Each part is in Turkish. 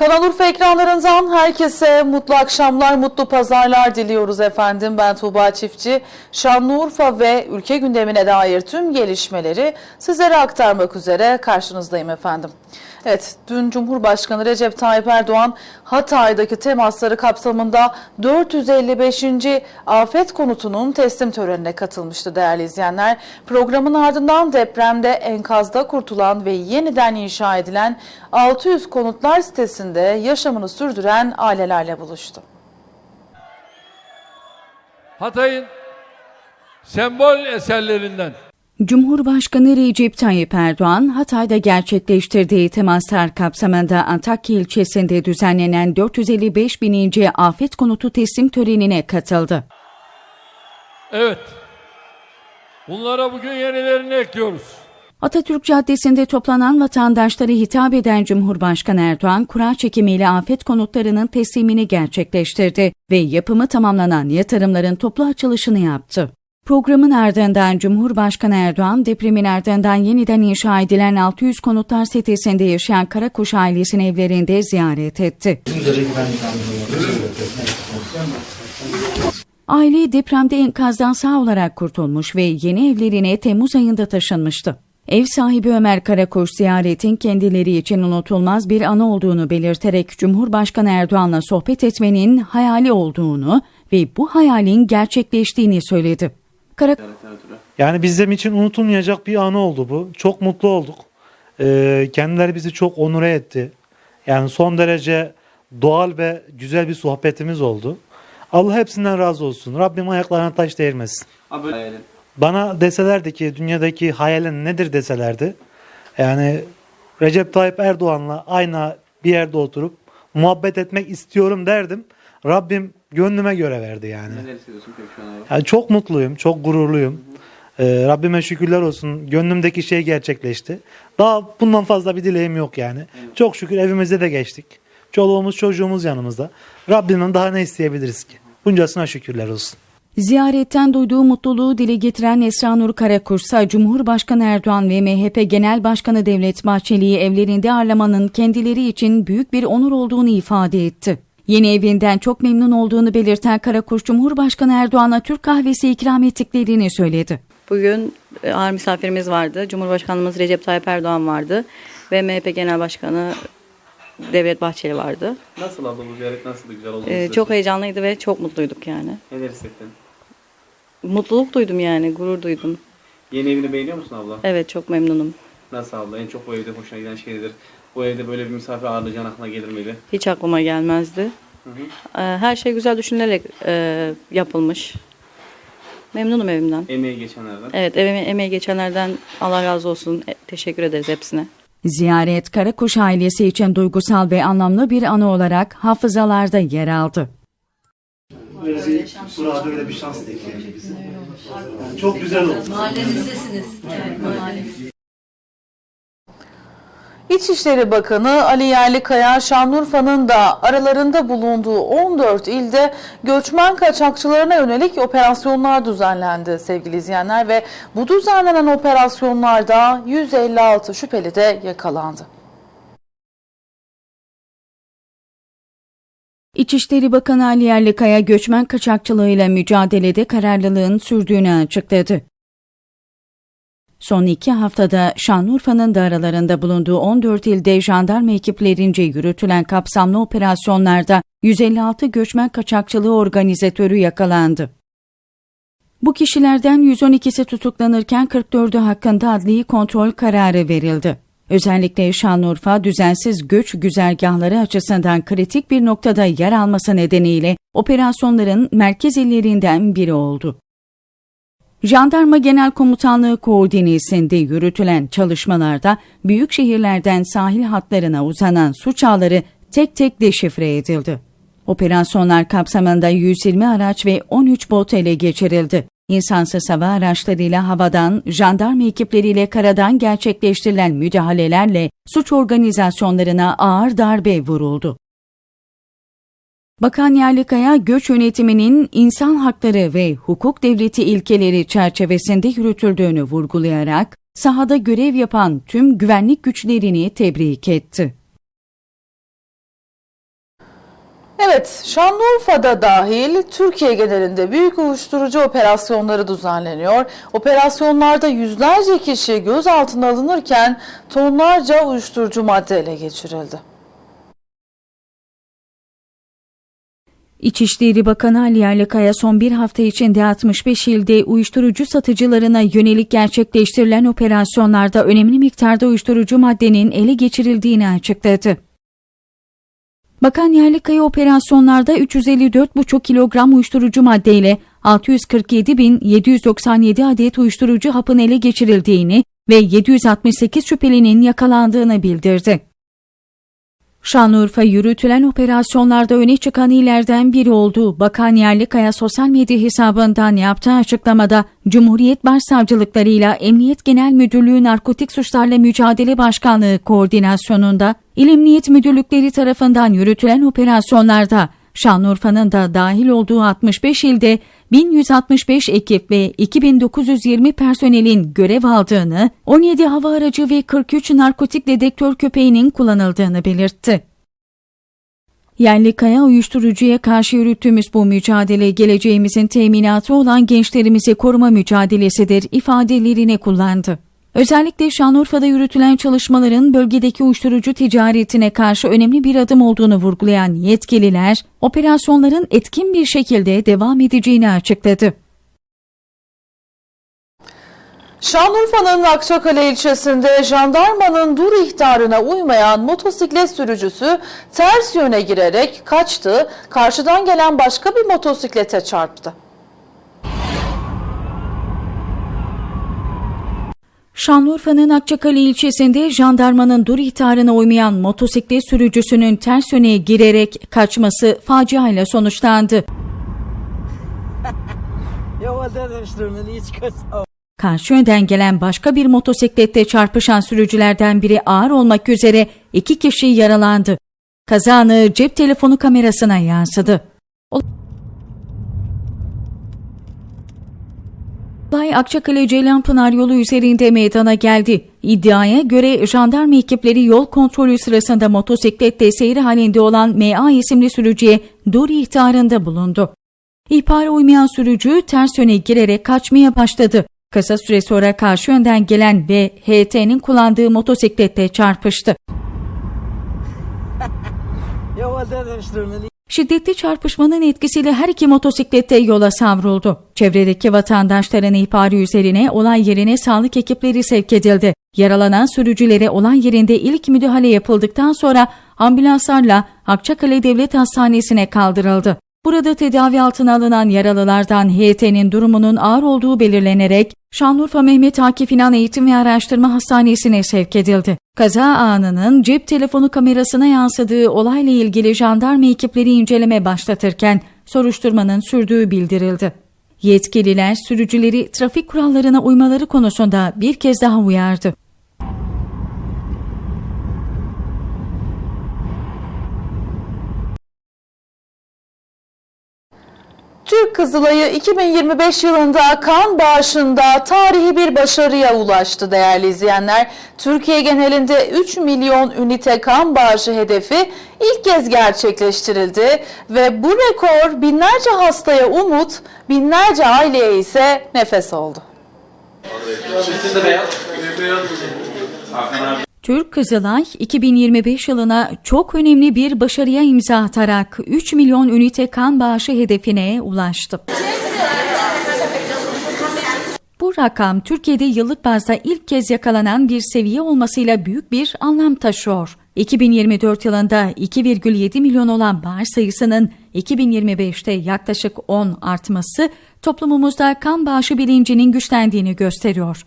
Kanal Urfa ekranlarından herkese mutlu akşamlar, mutlu pazarlar diliyoruz efendim. Ben Tuğba Çiftçi. Şanlıurfa ve ülke gündemine dair tüm gelişmeleri sizlere aktarmak üzere karşınızdayım efendim. Evet, dün Cumhurbaşkanı Recep Tayyip Erdoğan Hatay'daki temasları kapsamında 455. afet konutunun teslim törenine katılmıştı değerli izleyenler. Programın ardından depremde enkazda kurtulan ve yeniden inşa edilen 600 konutlar sitesinde yaşamını sürdüren ailelerle buluştu. Hatay'ın sembol eserlerinden Cumhurbaşkanı Recep Tayyip Erdoğan, Hatay'da gerçekleştirdiği temaslar kapsamında Antakya ilçesinde düzenlenen 455 bininci afet konutu teslim törenine katıldı. evet bunlara bugün yenilerini ekliyoruz. Atatürk Caddesi'nde toplanan vatandaşlara hitap eden Cumhurbaşkanı Erdoğan, kura çekimiyle afet konutlarının teslimini gerçekleştirdi ve yapımı tamamlanan yatırımların toplu açılışını yaptı. Programın ardından Cumhurbaşkanı Erdoğan, depremin ardından yeniden inşa edilen 600 konutlar sitesinde yaşayan Karakuş ailesinin evlerinde ziyaret etti. Aile depremde enkazdan sağ olarak kurtulmuş ve yeni evlerine Temmuz ayında taşınmıştı. Ev sahibi Ömer Karakuş ziyaretin kendileri için unutulmaz bir anı olduğunu belirterek Cumhurbaşkanı Erdoğan'la sohbet etmenin hayali olduğunu ve bu hayalin gerçekleştiğini söyledi. Karakuş Yani bizim için unutulmayacak bir anı oldu bu. Çok mutlu olduk. Ee, kendileri bizi çok onure etti. Yani son derece doğal ve güzel bir sohbetimiz oldu. Allah hepsinden razı olsun. Rabbim ayaklarına taş değirmesin. Abi. Bana deselerdi ki dünyadaki hayalin nedir deselerdi. Yani Recep Tayyip Erdoğan'la aynı bir yerde oturup muhabbet etmek istiyorum derdim. Rabbim gönlüme göre verdi yani. Neler hissediyorsun peki şu an abi? Yani çok mutluyum, çok gururluyum. Ee, Rabbime şükürler olsun. Gönlümdeki şey gerçekleşti. Daha bundan fazla bir dileğim yok yani. Çok şükür evimizde de geçtik. Çoluğumuz çocuğumuz yanımızda. Rabbimden daha ne isteyebiliriz ki? Buncasına şükürler olsun. Ziyaretten duyduğu mutluluğu dile getiren Esra Nur Karakursa, Cumhurbaşkanı Erdoğan ve MHP Genel Başkanı Devlet Bahçeli'yi evlerinde ağırlamanın kendileri için büyük bir onur olduğunu ifade etti. Yeni evinden çok memnun olduğunu belirten Karakuş, Cumhurbaşkanı Erdoğan'a Türk kahvesi ikram ettiklerini söyledi. Bugün e, ağır misafirimiz vardı. Cumhurbaşkanımız Recep Tayyip Erdoğan vardı. Ve MHP Genel Başkanı Devlet Bahçeli vardı. Nasıl abla bu ziyaret nasıldı güzel oldu Ee, çok heyecanlıydı ve çok mutluyduk yani. Neler hissettin? Mutluluk duydum yani, gurur duydum. Yeni evini beğeniyor musun abla? Evet çok memnunum. Nasıl abla? En çok bu evde hoşuna giden şey nedir? Bu evde böyle bir misafir ağırlayacağın aklına gelir miydi? Hiç aklıma gelmezdi. Hı hı. Ee, her şey güzel düşünülerek e, yapılmış. Memnunum evimden. Emeği geçenlerden. Evet evime, emeği geçenlerden Allah razı olsun. E, teşekkür ederiz hepsine. Ziyaret Karakuş ailesi için duygusal ve anlamlı bir anı olarak hafızalarda yer aldı. Böyle burada öyle bir şans bekliyor bize. çok güzel oldu. İçişleri Bakanı Ali Yerlikaya, Şanlıurfa'nın da aralarında bulunduğu 14 ilde göçmen kaçakçılarına yönelik operasyonlar düzenlendi sevgili izleyenler ve bu düzenlenen operasyonlarda 156 şüpheli de yakalandı. İçişleri Bakanı Ali Yerlikaya göçmen kaçakçılığıyla mücadelede kararlılığın sürdüğünü açıkladı. Son iki haftada Şanlıurfa'nın da aralarında bulunduğu 14 ilde jandarma ekiplerince yürütülen kapsamlı operasyonlarda 156 göçmen kaçakçılığı organizatörü yakalandı. Bu kişilerden 112'si tutuklanırken 44'ü hakkında adli kontrol kararı verildi. Özellikle Şanlıurfa düzensiz göç güzergahları açısından kritik bir noktada yer alması nedeniyle operasyonların merkez illerinden biri oldu. Jandarma Genel Komutanlığı koordinesinde yürütülen çalışmalarda büyük şehirlerden sahil hatlarına uzanan suç ağları tek tek deşifre edildi. Operasyonlar kapsamında 120 araç ve 13 bot ele geçirildi. İnsansız hava araçlarıyla havadan, jandarma ekipleriyle karadan gerçekleştirilen müdahalelerle suç organizasyonlarına ağır darbe vuruldu. Bakan Yerlikaya, göç yönetiminin insan hakları ve hukuk devleti ilkeleri çerçevesinde yürütüldüğünü vurgulayarak, sahada görev yapan tüm güvenlik güçlerini tebrik etti. Evet, Şanlıurfa'da dahil Türkiye genelinde büyük uyuşturucu operasyonları düzenleniyor. Operasyonlarda yüzlerce kişi gözaltına alınırken tonlarca uyuşturucu madde ele geçirildi. İçişleri Bakanı Ali Yerlikaya son bir hafta içinde 65 ilde uyuşturucu satıcılarına yönelik gerçekleştirilen operasyonlarda önemli miktarda uyuşturucu maddenin ele geçirildiğini açıkladı. Bakan Yerlikaya operasyonlarda 354,5 kilogram uyuşturucu maddeyle 647.797 adet uyuşturucu hapın ele geçirildiğini ve 768 şüphelinin yakalandığını bildirdi. Şanlıurfa yürütülen operasyonlarda öne çıkan illerden biri olduğu Bakan Yerlikaya sosyal medya hesabından yaptığı açıklamada Cumhuriyet Başsavcılıklarıyla Emniyet Genel Müdürlüğü Narkotik Suçlarla Mücadele Başkanlığı koordinasyonunda İl Emniyet Müdürlükleri tarafından yürütülen operasyonlarda Şanlıurfa'nın da dahil olduğu 65 ilde 1165 ekip ve 2920 personelin görev aldığını, 17 hava aracı ve 43 narkotik dedektör köpeğinin kullanıldığını belirtti. Yerli kaya uyuşturucuya karşı yürüttüğümüz bu mücadele geleceğimizin teminatı olan gençlerimizi koruma mücadelesidir ifadelerini kullandı. Özellikle Şanlıurfa'da yürütülen çalışmaların bölgedeki uyuşturucu ticaretine karşı önemli bir adım olduğunu vurgulayan yetkililer, operasyonların etkin bir şekilde devam edeceğini açıkladı. Şanlıurfa'nın Akçakale ilçesinde jandarmanın dur ihtarına uymayan motosiklet sürücüsü ters yöne girerek kaçtı, karşıdan gelen başka bir motosiklete çarptı. Şanlıurfa'nın Akçakale ilçesinde jandarmanın dur ihtarına uymayan motosiklet sürücüsünün ters yöne girerek kaçması faciayla sonuçlandı. Karşı yönden gelen başka bir motosiklette çarpışan sürücülerden biri ağır olmak üzere iki kişi yaralandı. Kaza anı cep telefonu kamerasına yansıdı. Olay Akçakale Ceylanpınar yolu üzerinde meydana geldi. İddiaya göre jandarma ekipleri yol kontrolü sırasında motosiklette seyir halinde olan MA isimli sürücüye dur ihtarında bulundu. İhbara uymayan sürücü ters yöne girerek kaçmaya başladı. Kısa süre sonra karşı yönden gelen ve HT'nin kullandığı motosiklette çarpıştı. Şiddetli çarpışmanın etkisiyle her iki motosiklette yola savruldu. Çevredeki vatandaşların ihbarı üzerine olay yerine sağlık ekipleri sevk edildi. Yaralanan sürücülere olay yerinde ilk müdahale yapıldıktan sonra ambulanslarla Akçakale Devlet Hastanesi'ne kaldırıldı. Burada tedavi altına alınan yaralılardan HYT'nin durumunun ağır olduğu belirlenerek Şanlıurfa Mehmet Akif İnan Eğitim ve Araştırma Hastanesi'ne sevk edildi. Kaza anının cep telefonu kamerasına yansıdığı olayla ilgili jandarma ekipleri inceleme başlatırken soruşturmanın sürdüğü bildirildi. Yetkililer sürücüleri trafik kurallarına uymaları konusunda bir kez daha uyardı. Türk Kızılayı 2025 yılında kan bağışında tarihi bir başarıya ulaştı değerli izleyenler. Türkiye genelinde 3 milyon ünite kan bağışı hedefi ilk kez gerçekleştirildi ve bu rekor binlerce hastaya umut, binlerce aileye ise nefes oldu. Türk Kızılay 2025 yılına çok önemli bir başarıya imza atarak 3 milyon ünite kan bağışı hedefine ulaştı. Bu rakam Türkiye'de yıllık bazda ilk kez yakalanan bir seviye olmasıyla büyük bir anlam taşıyor. 2024 yılında 2,7 milyon olan bağış sayısının 2025'te yaklaşık 10 artması toplumumuzda kan bağışı bilincinin güçlendiğini gösteriyor.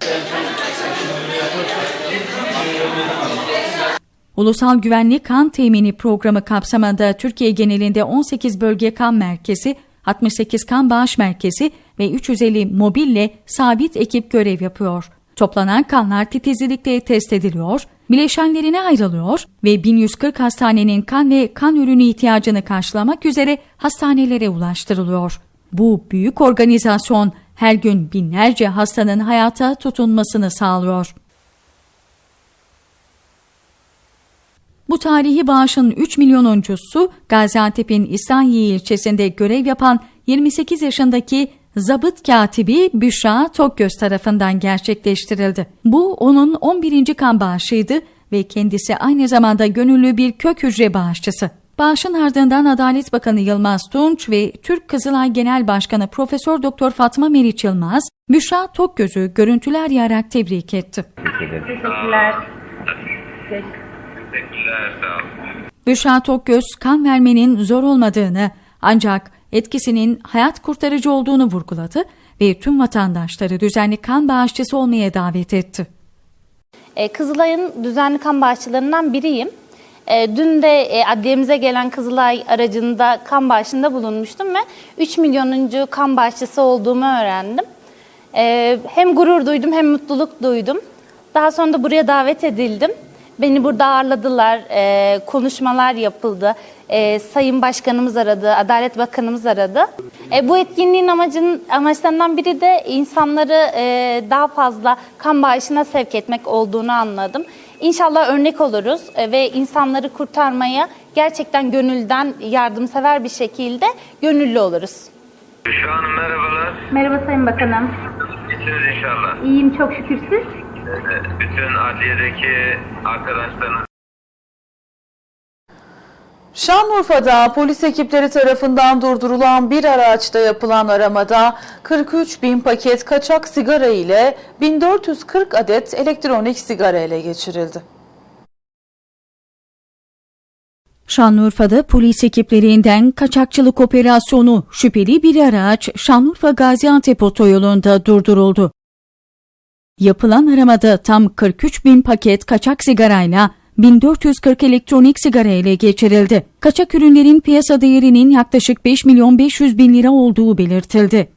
Ulusal Güvenlik Kan Temini Programı kapsamında Türkiye genelinde 18 bölge kan merkezi, 68 kan bağış merkezi ve 350 mobille sabit ekip görev yapıyor. Toplanan kanlar titizlikle test ediliyor, bileşenlerine ayrılıyor ve 1140 hastanenin kan ve kan ürünü ihtiyacını karşılamak üzere hastanelere ulaştırılıyor. Bu büyük organizasyon her gün binlerce hastanın hayata tutunmasını sağlıyor. Bu tarihi bağışın 3 milyonuncusu Gaziantep'in İslahiye ilçesinde görev yapan 28 yaşındaki zabıt katibi Büşra Tokgöz tarafından gerçekleştirildi. Bu onun 11. kan bağışıydı ve kendisi aynı zamanda gönüllü bir kök hücre bağışçısı. Bağışın ardından Adalet Bakanı Yılmaz Tunç ve Türk Kızılay Genel Başkanı Profesör Doktor Fatma Meriç Yılmaz, Büşra Tokgöz'ü görüntüler arayarak tebrik etti. Büşra Tokgöz kan vermenin zor olmadığını ancak etkisinin hayat kurtarıcı olduğunu vurguladı ve tüm vatandaşları düzenli kan bağışçısı olmaya davet etti. E, Kızılay'ın düzenli kan bağışçılarından biriyim. E, Dün de e, adliyemize gelen Kızılay aracında kan bağışında bulunmuştum ve 3 milyonuncu kan bağışçısı olduğumu öğrendim. E, Hem gurur duydum hem mutluluk duydum. Daha sonra da buraya davet edildim. Beni burada ağırladılar, e, konuşmalar yapıldı. E, Sayın Başkanımız aradı, Adalet Bakanımız aradı. E, bu etkinliğin amacın amaçlarından biri de insanları e, daha fazla kan bağışına sevk etmek olduğunu anladım. İnşallah örnek oluruz e, ve insanları kurtarmaya gerçekten gönülden yardımsever bir şekilde gönüllü oluruz. Şu an merhabalar. Merhaba Sayın Bakanım. İyisiniz inşallah. İyiyim çok şükür siz. Bütün adliyedeki arkadaşlarınız Şanlıurfa'da polis ekipleri tarafından durdurulan bir araçta yapılan aramada 43 bin paket kaçak sigara ile 1440 adet elektronik sigara ele geçirildi. Şanlıurfa'da polis ekiplerinden kaçakçılık operasyonu şüpheli bir araç Şanlıurfa Gaziantep otoyolunda durduruldu. Yapılan aramada tam 43 bin paket kaçak sigarayla 1440 elektronik sigara ele geçirildi. Kaçak ürünlerin piyasa değerinin yaklaşık 5 milyon 500 bin lira olduğu belirtildi.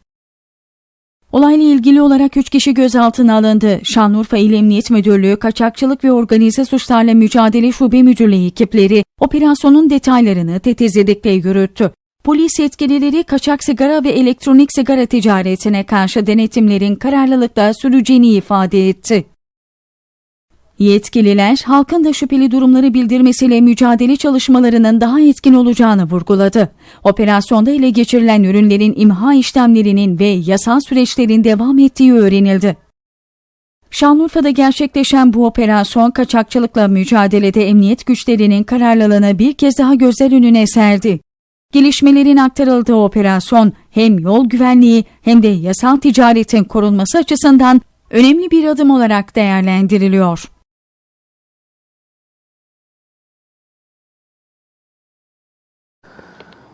Olayla ilgili olarak 3 kişi gözaltına alındı. Şanlıurfa İl Emniyet Müdürlüğü Kaçakçılık ve Organize Suçlarla Mücadele Şube Müdürlüğü ekipleri operasyonun detaylarını titizlikle yürüttü. Polis yetkilileri kaçak sigara ve elektronik sigara ticaretine karşı denetimlerin kararlılıkla süreceğini ifade etti. Yetkililer halkın da şüpheli durumları bildirmesiyle mücadele çalışmalarının daha etkin olacağını vurguladı. Operasyonda ele geçirilen ürünlerin imha işlemlerinin ve yasal süreçlerin devam ettiği öğrenildi. Şanlıurfa'da gerçekleşen bu operasyon kaçakçılıkla mücadelede emniyet güçlerinin kararlılığını bir kez daha gözler önüne serdi. Gelişmelerin aktarıldığı operasyon hem yol güvenliği hem de yasal ticaretin korunması açısından önemli bir adım olarak değerlendiriliyor.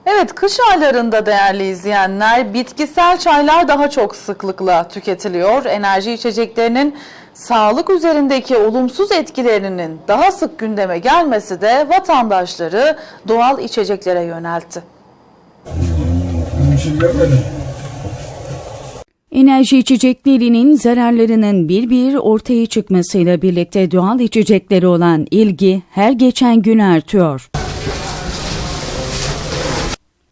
Evet, kış aylarında değerli izleyenler, bitkisel çaylar daha çok sıklıkla tüketiliyor. Enerji içeceklerinin sağlık üzerindeki olumsuz etkilerinin daha sık gündeme gelmesi de vatandaşları doğal içeceklere yöneltti. Enerji içeceklerinin zararlarının bir bir ortaya çıkmasıyla birlikte doğal içeceklere olan ilgi her geçen gün artıyor.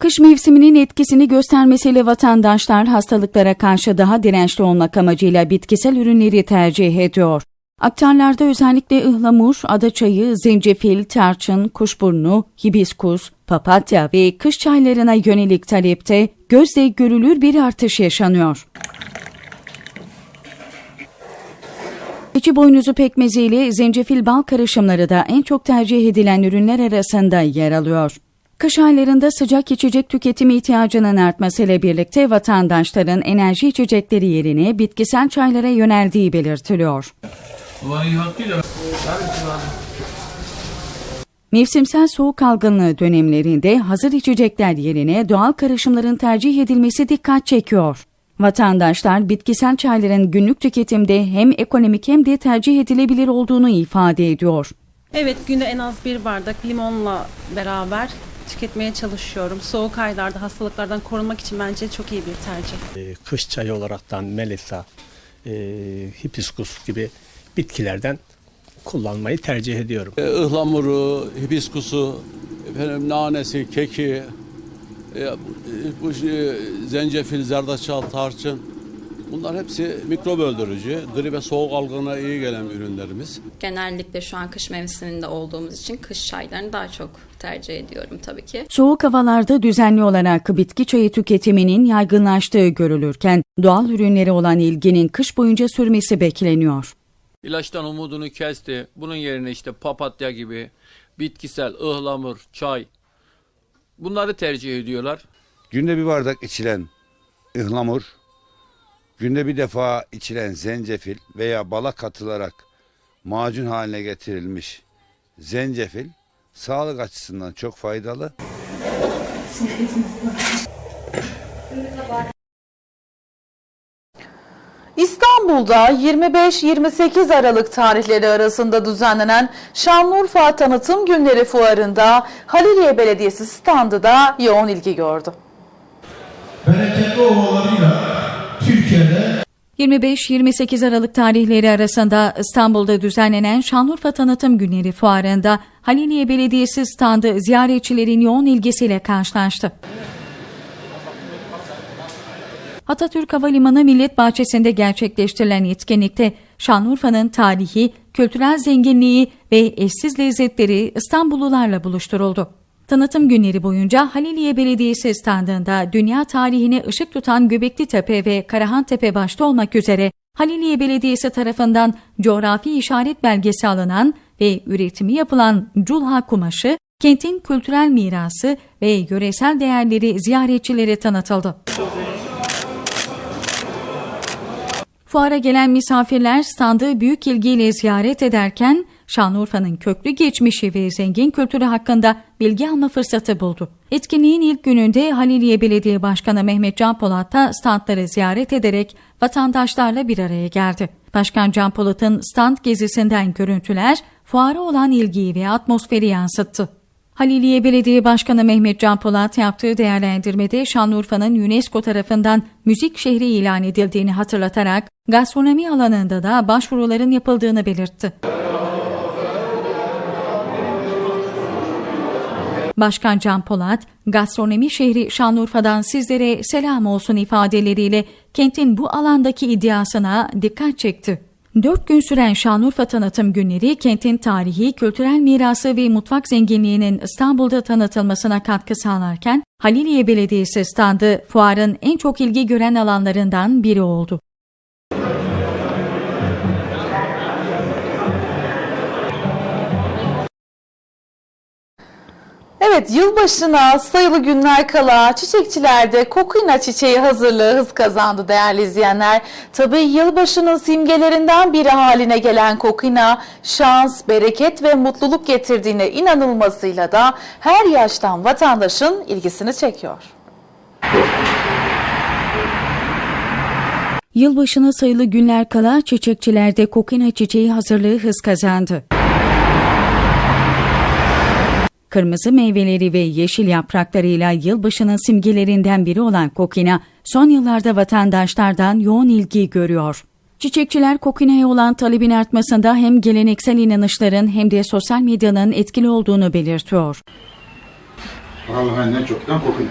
Kış mevsiminin etkisini göstermesiyle vatandaşlar hastalıklara karşı daha dirençli olmak amacıyla bitkisel ürünleri tercih ediyor. Aktarlarda özellikle ıhlamur, adaçayı, zencefil, tarçın, kuşburnu, hibiskus, papatya ve kış çaylarına yönelik talepte gözle görülür bir artış yaşanıyor. Keçi boynuzu pekmezi ile zencefil bal karışımları da en çok tercih edilen ürünler arasında yer alıyor. Kış aylarında sıcak içecek tüketimi ihtiyacının artmasıyla birlikte vatandaşların enerji içecekleri yerine bitkisel çaylara yöneldiği belirtiliyor. Mevsimsel soğuk algınlığı dönemlerinde hazır içecekler yerine doğal karışımların tercih edilmesi dikkat çekiyor. Vatandaşlar bitkisel çayların günlük tüketimde hem ekonomik hem de tercih edilebilir olduğunu ifade ediyor. Evet günde en az bir bardak limonla beraber tüketmeye çalışıyorum. Soğuk aylarda hastalıklardan korunmak için bence çok iyi bir tercih. e, kış çayı olaraktan melisa, e, hibiskus gibi bitkilerden kullanmayı tercih ediyorum. E, ıhlamuru, hibiskusu, efendim nanesi, keki, e, bu şey, zencefil, zerdeçal, tarçın Bunlar hepsi mikrop öldürücü, grip ve soğuk algınına iyi gelen ürünlerimiz. Genellikle şu an kış mevsiminde olduğumuz için kış çaylarını daha çok tercih ediyorum tabii ki. Soğuk havalarda düzenli olarak bitki çayı tüketiminin yaygınlaştığı görülürken doğal ürünleri olan ilginin kış boyunca sürmesi bekleniyor. İlaçtan umudunu kesti. Bunun yerine işte papatya gibi bitkisel, ıhlamur, çay bunları tercih ediyorlar. Günde bir bardak içilen ıhlamur, günde bir defa içilen zencefil veya bala katılarak macun haline getirilmiş zencefil sağlık açısından çok faydalı. İstanbul'da 25-28 Aralık tarihleri arasında düzenlenen Şanlıurfa Tanıtım Günleri Fuarı'nda Haliliye Belediyesi standı da yoğun ilgi gördü. bereketli ovalarıyla 25-28 Aralık tarihleri arasında İstanbul'da düzenlenen Şanlıurfa Tanıtım Günleri fuarında Haliliye Belediyesi standı ziyaretçilerin yoğun ilgisiyle karşılaştı. Atatürk Havalimanı Millet Bahçesi'nde gerçekleştirilen etkinlikte Şanlıurfa'nın tarihi, kültürel zenginliği ve eşsiz lezzetleri İstanbullularla buluşturuldu. Tanıtım günleri boyunca Haliliye Belediyesi standında dünya tarihine ışık tutan Göbekli Tepe ve Karahan Tepe başta olmak üzere Haliliye Belediyesi tarafından coğrafi işaret belgesi alınan ve üretimi yapılan Culha kumaşı, kentin kültürel mirası ve yöresel değerleri ziyaretçilere tanıtıldı. Fuara gelen misafirler standı büyük ilgiyle ziyaret ederken Şanlıurfa'nın köklü geçmişi ve zengin kültürü hakkında bilgi alma fırsatı buldu. Etkinliğin ilk gününde Haliliye Belediye Başkanı Mehmet Can Polat da standları ziyaret ederek vatandaşlarla bir araya geldi. Başkan Can Polat'ın stand gezisinden görüntüler fuara olan ilgiyi ve atmosferi yansıttı. Haliliye Belediye Başkanı Mehmet Can Polat yaptığı değerlendirmede Şanlıurfa'nın UNESCO tarafından müzik şehri ilan edildiğini hatırlatarak gastronomi alanında da başvuruların yapıldığını belirtti. Başkan Can Polat, gastronomi şehri Şanlıurfa'dan sizlere selam olsun ifadeleriyle kentin bu alandaki iddiasına dikkat çekti. Dört gün süren Şanlıurfa Tanıtım Günleri, kentin tarihi, kültürel mirası ve mutfak zenginliğinin İstanbul'da tanıtılmasına katkı sağlarken, Haliliye Belediyesi standı fuarın en çok ilgi gören alanlarından biri oldu. Evet yılbaşına sayılı günler kala çiçekçilerde kokina çiçeği hazırlığı hız kazandı değerli izleyenler. Tabii yılbaşının simgelerinden biri haline gelen kokina şans, bereket ve mutluluk getirdiğine inanılmasıyla da her yaştan vatandaşın ilgisini çekiyor. Yılbaşına sayılı günler kala çiçekçilerde kokina çiçeği hazırlığı hız kazandı. Kırmızı meyveleri ve yeşil yapraklarıyla yılbaşının simgelerinden biri olan kokina, son yıllarda vatandaşlardan yoğun ilgi görüyor. Çiçekçiler kokinaya olan talebin artmasında hem geleneksel inanışların hem de sosyal medyanın etkili olduğunu belirtiyor. Allah'ın çoktan kokun.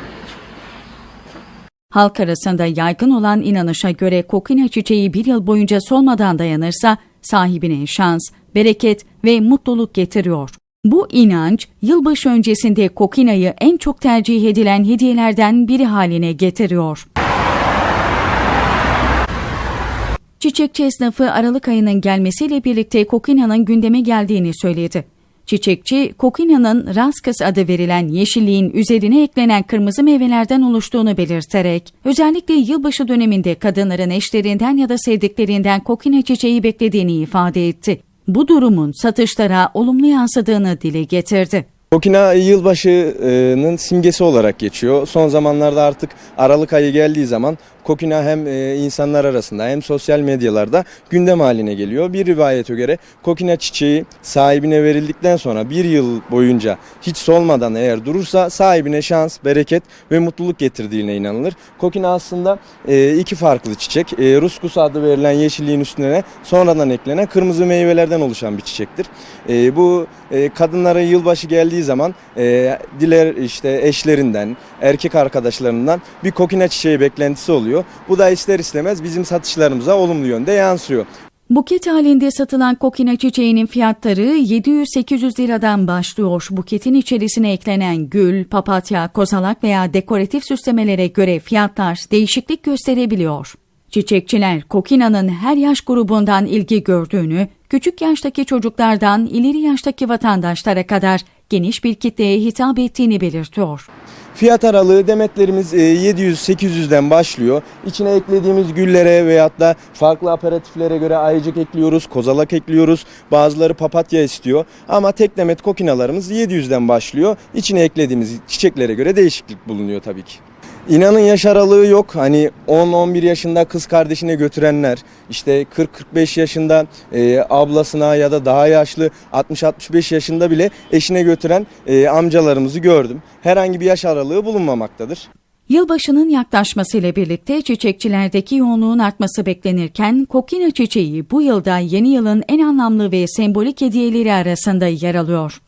Halk arasında yaygın olan inanışa göre kokina çiçeği bir yıl boyunca solmadan dayanırsa sahibine şans, bereket ve mutluluk getiriyor. Bu inanç, yılbaşı öncesinde kokinayı en çok tercih edilen hediyelerden biri haline getiriyor. Çiçekçi esnafı Aralık ayının gelmesiyle birlikte kokinanın gündeme geldiğini söyledi. Çiçekçi, kokinanın raskas adı verilen yeşilliğin üzerine eklenen kırmızı meyvelerden oluştuğunu belirterek, özellikle yılbaşı döneminde kadınların eşlerinden ya da sevdiklerinden kokina çiçeği beklediğini ifade etti. Bu durumun satışlara olumlu yansıdığını dile getirdi. Kokina yılbaşının simgesi olarak geçiyor. Son zamanlarda artık Aralık ayı geldiği zaman Kokina hem e, insanlar arasında hem sosyal medyalarda gündem haline geliyor. Bir rivayete göre Kokina çiçeği sahibine verildikten sonra bir yıl boyunca hiç solmadan eğer durursa sahibine şans, bereket ve mutluluk getirdiğine inanılır. Kokina aslında e, iki farklı çiçek. E, Ruskus adı verilen yeşilliğin üstüne sonradan eklenen kırmızı meyvelerden oluşan bir çiçektir. Bu kadınlara yılbaşı geldiği zaman diler işte eşlerinden, erkek arkadaşlarından bir kokina çiçeği beklentisi oluyor. Oluyor. Bu da ister istemez bizim satışlarımıza olumlu yönde yansıyor. Buket halinde satılan kokina çiçeğinin fiyatları 700-800 liradan başlıyor. Buketin içerisine eklenen gül, papatya, kozalak veya dekoratif süslemelere göre fiyatlar değişiklik gösterebiliyor. Çiçekçiler kokinanın her yaş grubundan ilgi gördüğünü, küçük yaştaki çocuklardan ileri yaştaki vatandaşlara kadar geniş bir kitleye hitap ettiğini belirtiyor. Fiyat aralığı demetlerimiz e, 700-800'den başlıyor. İçine eklediğimiz güllere veyahut da farklı aperatiflere göre ayıcık ekliyoruz, kozalak ekliyoruz. Bazıları papatya istiyor. Ama tek demet kokinalarımız 700'den başlıyor. İçine eklediğimiz çiçeklere göre değişiklik bulunuyor tabii ki. İnanın yaş aralığı yok. Hani 10-11 yaşında kız kardeşine götürenler, işte 40-45 yaşında e, ablasına ya da daha yaşlı 60-65 yaşında bile eşine götüren e, amcalarımızı gördüm. Herhangi bir yaş aralığı bulunmamaktadır. Yılbaşının yaklaşmasıyla birlikte çiçekçilerdeki yoğunluğun artması beklenirken kokina çiçeği bu yılda yeni yılın en anlamlı ve sembolik hediyeleri arasında yer alıyor.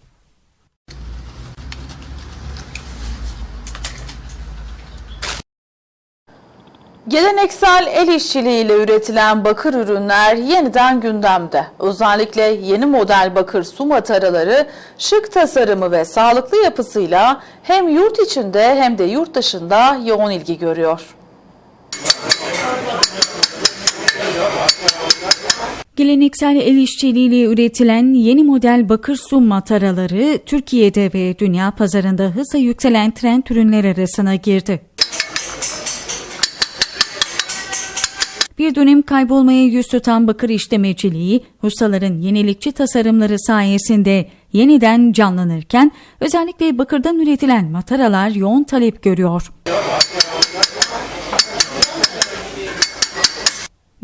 Geleneksel el işçiliğiyle üretilen bakır ürünler yeniden gündemde. Özellikle yeni model bakır su mataraları şık tasarımı ve sağlıklı yapısıyla hem yurt içinde hem de yurt dışında yoğun ilgi görüyor. Geleneksel el işçiliğiyle üretilen yeni model bakır su mataraları Türkiye'de ve dünya pazarında hızla yükselen trend ürünler arasına girdi. Bir dönem kaybolmaya yüz tutan bakır işlemeciliği, ustaların yenilikçi tasarımları sayesinde yeniden canlanırken özellikle bakırdan üretilen mataralar yoğun talep görüyor.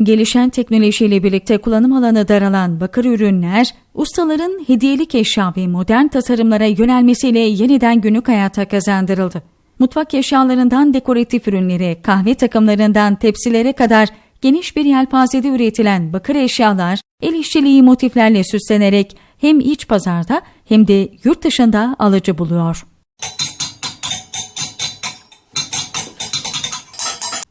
Gelişen teknolojiyle birlikte kullanım alanı daralan bakır ürünler, ustaların hediyelik eşya ve modern tasarımlara yönelmesiyle yeniden günlük hayata kazandırıldı. Mutfak eşyalarından dekoratif ürünlere, kahve takımlarından tepsilere kadar geniş bir yelpazede üretilen bakır eşyalar, el işçiliği motiflerle süslenerek hem iç pazarda hem de yurt dışında alıcı buluyor.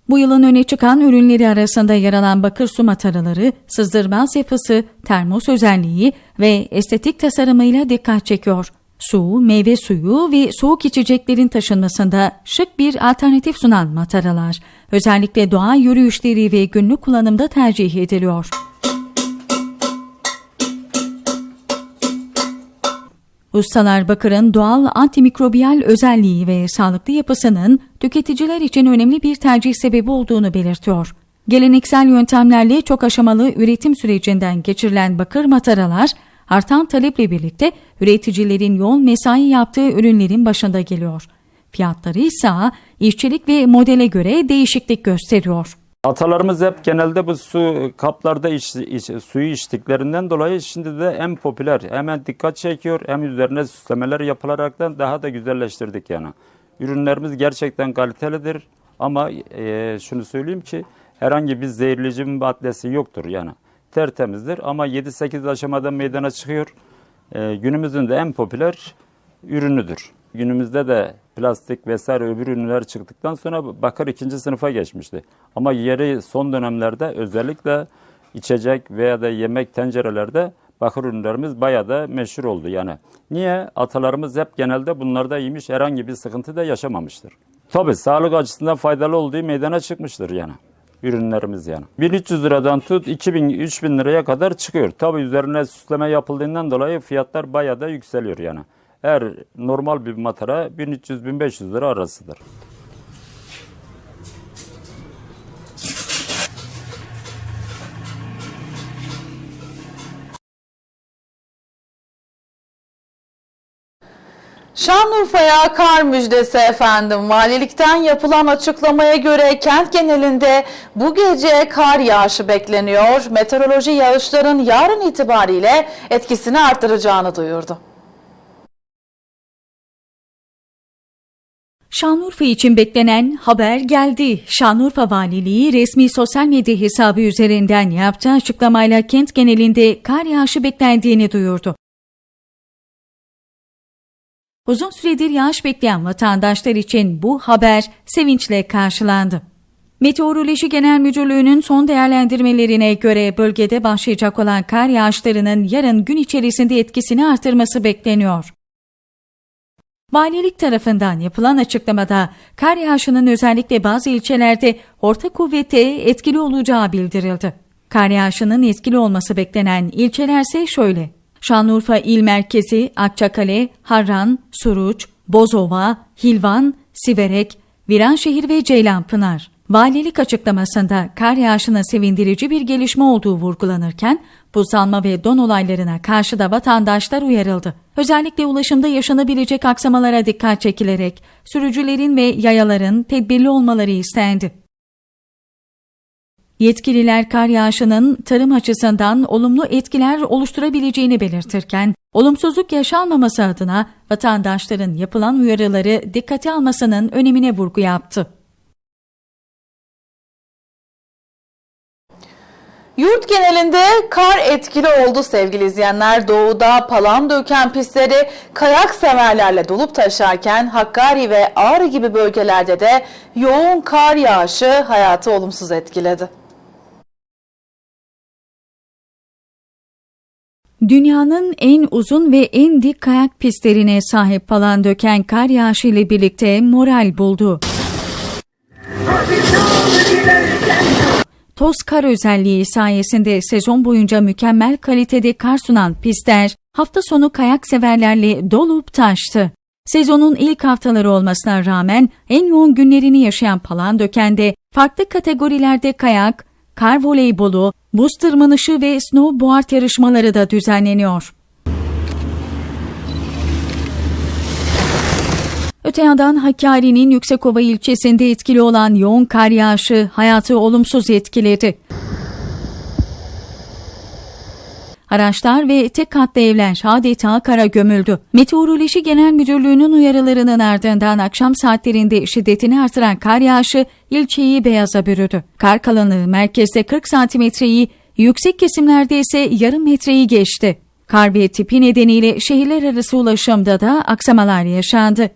Bu yılın öne çıkan ürünleri arasında yer alan bakır su mataraları, sızdırmaz yapısı, termos özelliği ve estetik tasarımıyla dikkat çekiyor. Su, meyve suyu ve soğuk içeceklerin taşınmasında şık bir alternatif sunan mataralar, özellikle doğa yürüyüşleri ve günlük kullanımda tercih ediliyor. Ustalar bakırın doğal antimikrobiyal özelliği ve sağlıklı yapısının tüketiciler için önemli bir tercih sebebi olduğunu belirtiyor. Geleneksel yöntemlerle çok aşamalı üretim sürecinden geçirilen bakır mataralar, artan taleple birlikte üreticilerin yoğun mesai yaptığı ürünlerin başında geliyor. Fiyatları ise işçilik ve modele göre değişiklik gösteriyor. Atalarımız hep genelde bu su kaplarda iç, iç- suyu içtiklerinden dolayı şimdi de en popüler. Hemen dikkat çekiyor hem üzerine süslemeler yapılaraktan daha da güzelleştirdik yani. Ürünlerimiz gerçekten kalitelidir ama e, şunu söyleyeyim ki herhangi bir zehirleyici maddesi yoktur yani. Tertemizdir ama 7-8 aşamada meydana çıkıyor. E, günümüzün de en popüler ürünüdür. Günümüzde de plastik vesaire öbür ürünler çıktıktan sonra bakır ikinci sınıfa geçmişti. Ama yeri son dönemlerde özellikle içecek veya da yemek tencerelerde bakır ürünlerimiz bayağı da meşhur oldu yani. Niye? Atalarımız hep genelde bunlarda iyiymiş, herhangi bir sıkıntı da yaşamamıştır. Tabii sağlık açısından faydalı olduğu meydana çıkmıştır yani ürünlerimiz yani. 1300 liradan tut 2000-3000 liraya kadar çıkıyor. Tabii üzerine süsleme yapıldığından dolayı fiyatlar bayağı da yükseliyor yani. Eğer normal bir matara 1300-1500 lira arasıdır. Şanlıurfa'ya kar müjdesi efendim. Valilikten yapılan açıklamaya göre kent genelinde bu gece kar yağışı bekleniyor. Meteoroloji yağışların yarın itibariyle etkisini arttıracağını duyurdu. Şanlıurfa için beklenen haber geldi. Şanlıurfa Valiliği resmi sosyal medya hesabı üzerinden yaptığı açıklamayla kent genelinde kar yağışı beklendiğini duyurdu. Uzun süredir yağış bekleyen vatandaşlar için bu haber sevinçle karşılandı. Meteoroloji Genel Müdürlüğü'nün son değerlendirmelerine göre bölgede başlayacak olan kar yağışlarının yarın gün içerisinde etkisini artırması bekleniyor. Valilik tarafından yapılan açıklamada kar yağışının özellikle bazı ilçelerde orta kuvvete etkili olacağı bildirildi. Kar yağışının etkili olması beklenen ilçelerse şöyle. Şanlıurfa İl Merkezi, Akçakale, Harran, Suruç, Bozova, Hilvan, Siverek, Viranşehir ve Ceylanpınar. Valilik açıklamasında kar yağışının sevindirici bir gelişme olduğu vurgulanırken buzlanma ve don olaylarına karşı da vatandaşlar uyarıldı. Özellikle ulaşımda yaşanabilecek aksamalara dikkat çekilerek sürücülerin ve yayaların tedbirli olmaları istendi. Yetkililer kar yağışının tarım açısından olumlu etkiler oluşturabileceğini belirtirken, olumsuzluk yaşanmaması adına vatandaşların yapılan uyarıları dikkate almasının önemine vurgu yaptı. Yurt genelinde kar etkili oldu sevgili izleyenler. Doğuda Palandöken pistleri kayak severlerle dolup taşarken Hakkari ve Ağrı gibi bölgelerde de yoğun kar yağışı hayatı olumsuz etkiledi. Dünyanın en uzun ve en dik kayak pistlerine sahip Palandöken kar yağışı ile birlikte moral buldu. Toz kar özelliği sayesinde sezon boyunca mükemmel kalitede kar sunan pistler hafta sonu kayak severlerle dolup taştı. Sezonun ilk haftaları olmasına rağmen en yoğun günlerini yaşayan Palandöken'de farklı kategorilerde kayak, kar voleybolu, buz tırmanışı ve snowboard yarışmaları da düzenleniyor. Öte yandan Hakkari'nin Yüksekova ilçesinde etkili olan yoğun kar yağışı hayatı olumsuz etkiledi. Araçlar ve tek katlı evler adeta kara gömüldü. Meteoroloji Genel Müdürlüğü'nün uyarılarının ardından akşam saatlerinde şiddetini artıran kar yağışı ilçeyi beyaza bürüdü. Kar kalınlığı merkezde 40 santimetreyi, yüksek kesimlerde ise yarım metreyi geçti. Kar ve tipi nedeniyle şehirler arası ulaşımda da aksamalar yaşandı.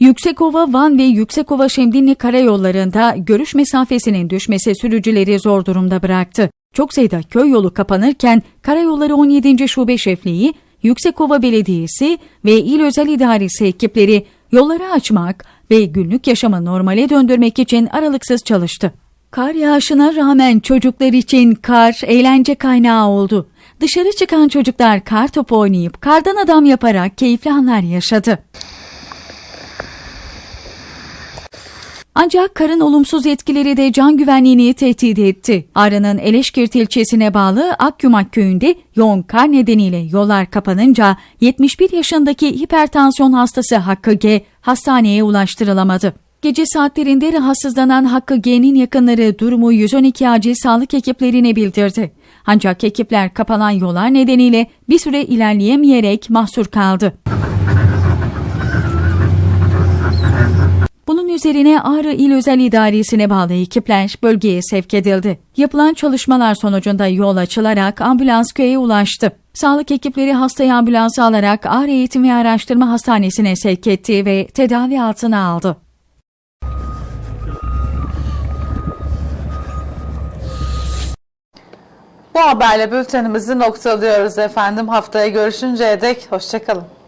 Yüksekova, Van ve Yüksekova Şemdinli karayollarında görüş mesafesinin düşmesi sürücüleri zor durumda bıraktı. Çok sayıda köy yolu kapanırken Karayolları 17. Şube Şefliği, Yüksekova Belediyesi ve İl Özel İdaresi ekipleri yolları açmak ve günlük yaşamı normale döndürmek için aralıksız çalıştı. Kar yağışına rağmen çocuklar için kar eğlence kaynağı oldu. Dışarı çıkan çocuklar kar topu oynayıp kardan adam yaparak keyifli anlar yaşadı. Ancak karın olumsuz etkileri de can güvenliğini tehdit etti. Ağrı'nın Eleşkirt ilçesine bağlı Akgümak köyünde yoğun kar nedeniyle yollar kapanınca 71 yaşındaki hipertansiyon hastası Hakkı G hastaneye ulaştırılamadı. Gece saatlerinde rahatsızlanan Hakkı G'nin yakınları durumu 112 acil sağlık ekiplerine bildirdi. Ancak ekipler kapanan yollar nedeniyle bir süre ilerleyemeyerek mahsur kaldı. Üzerine Ağrı İl Özel İdaresi'ne bağlı ekipler bölgeye sevk edildi. Yapılan çalışmalar sonucunda yol açılarak ambulans köye ulaştı. Sağlık ekipleri hastayı ambulansa alarak Ağrı Eğitim ve Araştırma Hastanesi'ne sevk etti ve tedavi altına aldı. Bu haberle bültenimizi noktalıyoruz efendim. Haftaya görüşünceye dek hoşçakalın.